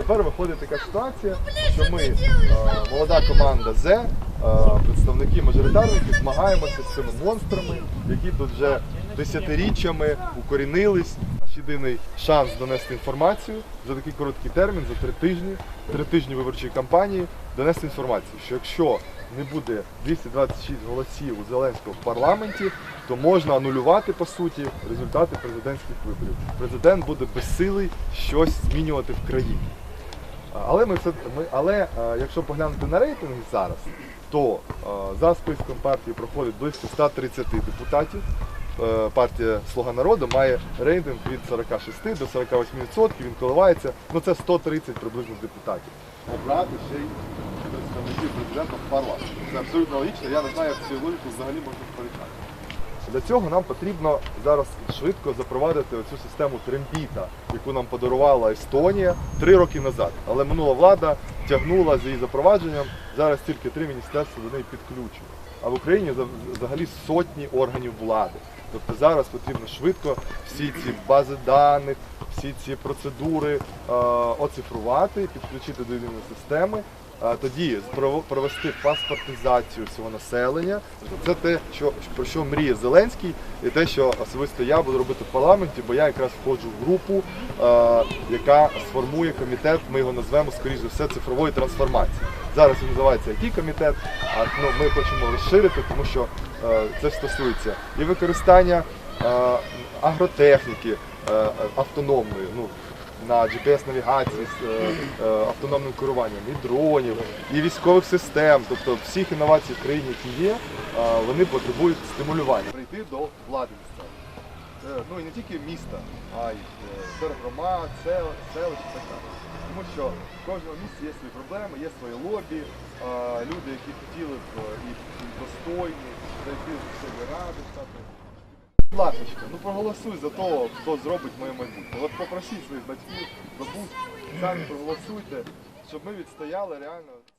тепер виходить така ситуація, що ми, е, молода команда З, е, представники мажоритарники, змагаємося з цими монстрами, які тут вже десятиріччями укорінились. Наш єдиний шанс донести інформацію за такий короткий термін, за три тижні, три тижні виборчої кампанії, донести інформацію, що якщо не буде 226 голосів у Зеленського в парламенті, то можна анулювати по суті результати президентських виборів. Президент буде безсилий щось змінювати в країні. Але ми все ми, але е, якщо поглянути на рейтинги зараз, то е, за списком партії проходить близько 130 депутатів. Е, Партія Слуга народу має рейтинг від 46 до 48%, він коливається, ну це 130 приблизно депутатів. Обрати ще й представників президента в парламент. Це абсолютно логічно, я не знаю, як цю логіку взагалі можна сперечати. Для цього нам потрібно зараз швидко запровадити оцю систему трембіта, яку нам подарувала Естонія три роки назад. Але минула влада тягнула з її запровадженням. Зараз тільки три міністерства до неї підключені. А в Україні взагалі сотні органів влади. Тобто зараз потрібно швидко всі ці бази даних, всі ці процедури е, оцифрувати, підключити до єдиної системи. Тоді провести паспортизацію всього населення. Це те, що про що мріє Зеленський, і те, що особисто я буду робити в парламенті, бо я якраз входжу в групу, яка сформує комітет. Ми його назвемо скоріш за все цифрової трансформації. Зараз він називається it комітет, а ну, ми хочемо розширити, тому що це стосується і використання агротехніки автономної. Ну, на GPS-навігації з е, е, автономним керуванням, і дронів, і військових систем, тобто всіх інновацій в країні, які є, е, вони потребують стимулювання. Прийти до влади місцевої. Е, Ну і не тільки міста, а й е, тергромад, сел, селищ і так далі. Тому що в кожному місті є свої проблеми, є свої лобі, е, люди, які хотіли б е, і достойні, зайти в себе ради ласка, ну проголосуй за того, хто зробить моє майбутнє. От попросіть своїх батьків, бабусь, самі проголосуйте, щоб ми відстояли реально.